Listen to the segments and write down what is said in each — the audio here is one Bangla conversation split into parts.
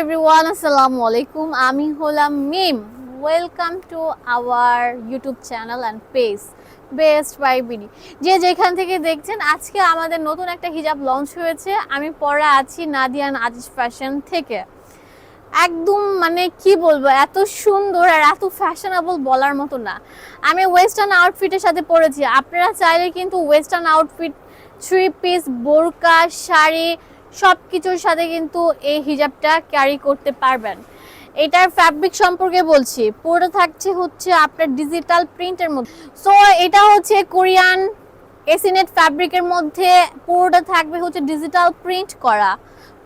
এভরিওয়ান আসসালামু আলাইকুম। আমি হলাম Mim. Welcome to our YouTube channel and page best by BD যে যেখান থেকে দেখছেন, আজকে আমাদের নতুন একটা হিজাব লঞ্চ হয়েছে। আমি পরে আছি নাদিয়ান আজিজ ফ্যাশন থেকে। একদম মানে কি বলব, এত সুন্দর আর এত ফ্যাশনেবল বলার মতো না। আমি ওয়েস্টার্ন আউটফিটের সাথে পরেছি। আপনারা চাইলে কিন্তু ওয়েস্টার্ন আউটফিট থ্রি পিস বোরকা, শাড়ি সব কিছুর সাথে কিন্তু এই হিজাবটা ক্যারি করতে পারবেন। এটার ফ্যাব্রিক সম্পর্কে বলছি, পুরো থাকছে হচ্ছে আপনার ডিজিটাল প্রিন্টের মধ্যে। সো এটা হচ্ছে কোরিয়ান এসিনেট ফ্যাব্রিকের মধ্যে পুরোটা থাকবে হচ্ছে ডিজিটাল প্রিন্ট করা।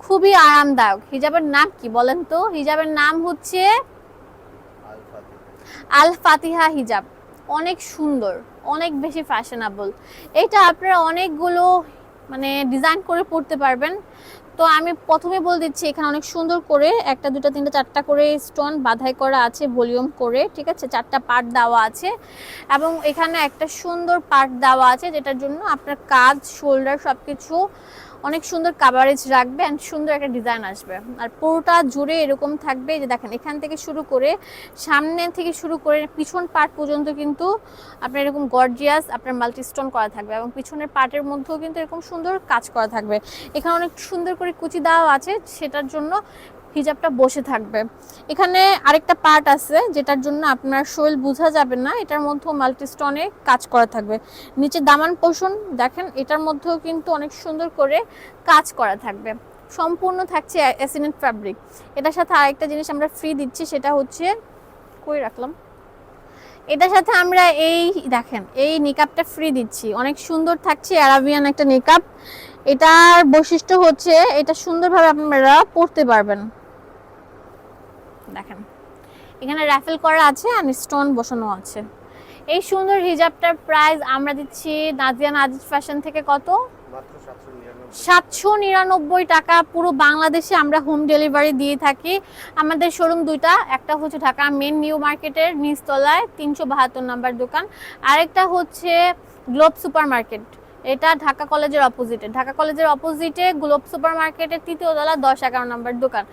খুবই আরামদায়ক। হিজাবের নাম কি বলেন তো? হিজাবের নাম হচ্ছে আল ফাতিহা হিজাব। অনেক সুন্দর, অনেক বেশি ফ্যাশনেবল এটা আপনারা অনেকগুলো মানে ডিজাইন করে পড়তে পারবেন। তো আমি প্রথমে বলে দিচ্ছি, এখানে অনেক সুন্দর করে একটা দুটো তিনটা, চারটা করে স্টোন বাধাই করা আছে ভলিউম করে, ঠিক আছে? চারটা পার্ট দেওয়া আছে এবং এখানে একটা সুন্দর পার্ট দেওয়া আছে যেটার জন্য আপনার কাজ শোল্ডার সব কিছু অনেক সুন্দর কাভারেজ রাখবে অ্যান্ড সুন্দর একটা ডিজাইন আসবে। আর পুরোটা জুড়ে এরকম থাকবে যে দেখেন, এখান থেকে শুরু করে সামনে থেকে শুরু করে পিছন পার্ট পর্যন্ত কিন্তু আপনার এরকম গর্জিয়াস আপনার মাল্টি স্টোন করা থাকবে এবং পিছনের পার্টের মধ্যেও কিন্তু এরকম সুন্দর কাজ করা থাকবে। এখানে অনেক সুন্দর করে কুচি দেওয়া আছে, সেটার জন্য হিজাবটা বসে থাকবে। এখানে আরেকটা পার্ট আছে, যেটার জন্য আপনার শৈল বোঝা যাবে না, এটার মধ্যেও মাল্টিস্টনে কাজ করা থাকবে। নিচে দামান পোষণ, দেখেন, এটার মধ্যেও কিন্তু অনেক সুন্দর করে কাজ করা থাকবে। সম্পূর্ণ থাকছে অ্যাসিনেট ফ্যাব্রিক এটার সাথে আরেকটা জিনিস আমরা ফ্রি দিচ্ছি, সেটা হচ্ছে, কই রাখলাম? এটার সাথে আমরা এই, দেখেন, এই নিকাপটা ফ্রি দিচ্ছি। অনেক সুন্দর থাকছে অ্যারাবিয়ান একটা নিকাপ এটার বৈশিষ্ট্য হচ্ছে, এটা সুন্দরভাবে আপনারা পড়তে পারবেন। দেখেন। এখানে র্যাফেল করা আছে আর স্টোন বসানো আছে। এই সুন্দর হিজাবটার প্রাইস আমরা দিচ্ছি নাজিয়া আজিজ ফ্যাশন থেকে কত? সাতশো নিরানব্বই। সাতশো নিরানব্বই টাকা। পুরো বাংলাদেশে আমরা হোম ডেলিভারি দিয়ে থাকি। আমাদের শোরুম দুইটা একটা হচ্ছে ঢাকা মেন নিউ মার্কেটের নিচতলায় তিনশো বাহাত্তর নাম্বার দোকান। আরেকটা হচ্ছে গ্লোব সুপার মার্কেট এটা ঢাকা কলেজের অপোজিটে ঢাকা কলেজের অপোজিটে গ্লোব সুপার মার্কেটের তৃতীয় তলা দশ এগারো নম্বর দোকান।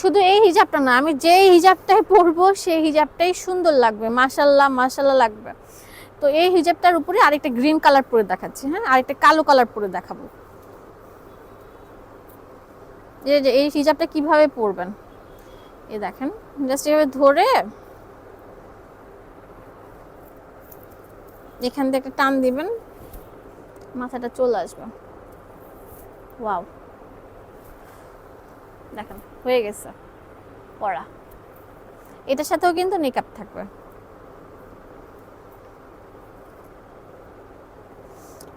শুধু এই হিজাবটা না, আমি যেই হিজাবটাই পরবো, সেই হিজাবটাই সুন্দর লাগবে। মাসাল্লাহ মাসাল্লাহ লাগবে। তো এই হিজাবটার উপরে আরেকটা গ্রিন কালার পরে দেখাচ্ছি হ্যাঁ? আরেকটা কালো কালার পরে দেখাবো। যে যে, এই হিজাবটা কীভাবে পরবেন? এ দেখেন জাস্ট এভাবে ধরে এখান থেকে টান দিবেন। মাথাটা চলে আসবে। ওয়াও। দেখেন, হয়ে গেছে। পড়া। এটার সাথেও কিন্তু মেকআপ থাকবে।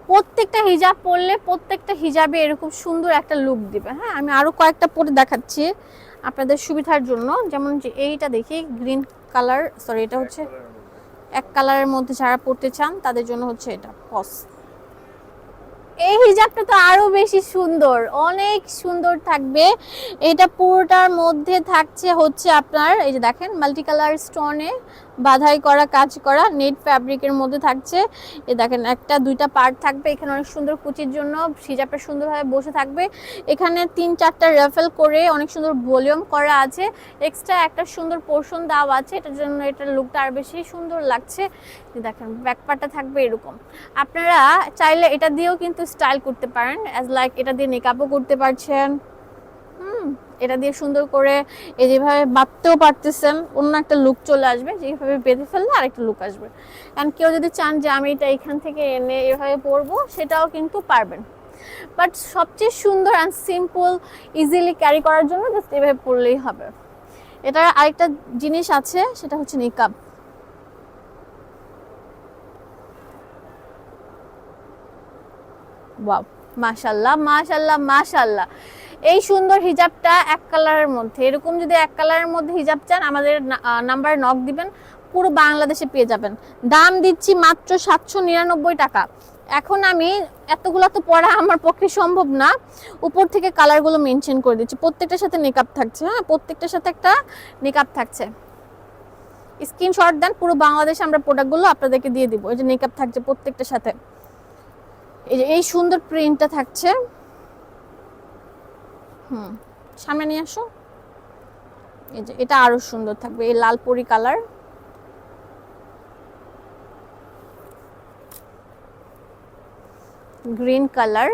প্রত্যেকটা হিজাব পরলে প্রত্যেকটা হিজাবে এরকম সুন্দর একটা লুক দিবে। হ্যাঁ আমি আরও কয়েকটা পরে দেখাচ্ছি আপনাদের সুবিধার জন্য। যেমন যে এইটা দেখি গ্রিন কালার সরি এটা হচ্ছে এক কালারের মধ্যে যারা পড়তে চান, তাদের জন্য হচ্ছে এটা। পস এই হিজাবটা তো আরও বেশি সুন্দর, অনেক সুন্দর থাকবে। এটা পুরোটার মধ্যে থাকছে হচ্ছে আপনার, এই যে দেখেন মাল্টি কালার স্টোনে বাধাই করা, কাজ করা, নেট ফ্যাব্রিকের মধ্যে থাকছে। এ দেখেন, একটা, দুইটা পার্ট থাকবে। এখানে অনেক সুন্দর কুচির জন্য হিজাবটা সুন্দরভাবে বসে থাকবে। এখানে তিন, চারটা রেফেল করে অনেক সুন্দর ভলিউম করা আছে। এক্সট্রা একটা সুন্দর পোর্শন দাও আছে। এটার জন্য এটার লুকটা আর বেশি সুন্দর লাগছে। দেখেন ব্যাক পার্টটা থাকবে এরকম। আপনারা চাইলে এটা দিয়েও কিন্তু স্টাইল করতে পারেন অ্যাজ লাইক এটা দিয়ে মেকআপও করতে পারছেন। এটা দিয়ে সুন্দর করে এই যেভাবে বাঁধতেও পারতেছেন, অন্য একটা লুক চলে আসবে, যেভাবে বেঁধে ফেললে আরেকটা লুক আসবে। কারণ কেউ যদি চান যে আমি এটা এখান থেকে এনে এভাবে পরবো, সেটাও কিন্তু পারবেন। বাট সবচেয়ে সুন্দর অ্যান্ড সিম্পল ইজিলি ক্যারি করার জন্য জাস্ট এভাবে পরলেই হবে। এটার আরেকটা জিনিস আছে, সেটা হচ্ছে নিকাব ওয়াও মাশাল্লাহ মাশাল্লাহ মাশাল্লাহ। এই সুন্দর হিজাবটা এক কালারের মধ্যে। এরকম যদি এক কালারের মধ্যে হিজাব চান, আমাদের নাম্বারে নক দিবেন, পুরো বাংলাদেশে পেয়ে যাবেন। দাম দিচ্ছি মাত্র সাতশো নিরানব্বই টাকা। এখন আমি এতগুলো তো পড়া আমার পক্ষে সম্ভব না। উপর থেকে কালারগুলো মেনশন করে দিচ্ছি। প্রত্যেকটার সাথে মেকআপ থাকছে হ্যাঁ? প্রত্যেকটার সাথে একটা মেকআপ থাকছে। স্ক্রিনশট দেন, পুরো বাংলাদেশে আমরা প্রোডাক্টগুলো আপনাদেরকে দিয়ে দিব। এই যে মেকআপ থাকছে প্রত্যেকটার সাথে। এই যে, এই সুন্দর প্রিন্টটা থাকছে। হুম, সামনে নিয়ে আসো। এই যে, এটা আরও সুন্দর থাকবে, এই লাল পরি কালার। Green colour.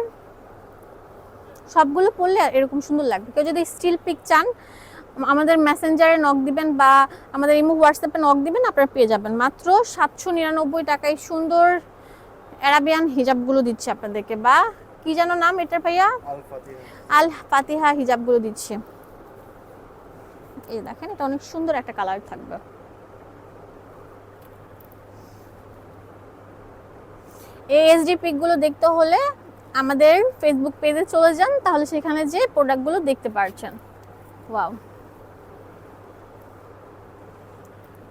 সবগুলো পরলে এরকম সুন্দর লাগবে। কেউ যদি স্টিল পিক চান, আমাদের মেসেঞ্জারে নক দিবেন বা আমাদের ইমো হোয়াটসঅ্যাপে নক দিবেন, আপনারা পেয়ে যাবেন। মাত্র সাতশো নিরানব্বই টাকায় সুন্দর অ্যারাবিয়ান হিজাবগুলো দিচ্ছে আপনাদেরকে বা কি যেন নাম এটা ভাইয়া? আল ফাতিহা আল ফাতিহা হিজাবগুলো দিচ্ছে। এই দেখেন এটা অনেক সুন্দর একটা কালার থাকবে। এই এসডি পিকগুলো দেখতে হলে আমাদের ফেসবুক পেজে চলে যান তাহলে সেখানে যে প্রোডাক্টগুলো দেখতে পারছেন। ওয়াও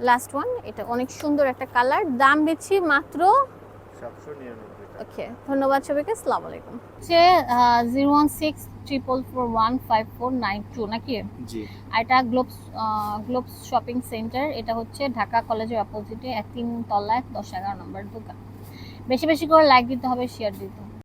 লাস্ট ওয়ান এটা অনেক সুন্দর একটা কালার দাম দিচ্ছি মাত্র ওকে ধন্যবাদ সবাইকে আসসালামু আলাইকুম। হচ্ছে zero one six triple four one five four nine two নাকি? জি। আর এটা গ্লোবস গ্লোবস শপিং সেন্টার এটা হচ্ছে ঢাকা কলেজের অপোজিটে এক তিন তলায় দশ এগারো নম্বর দোকান। বেশি বেশি করে লাইক দিতে হবে শেয়ার দিতে হবে।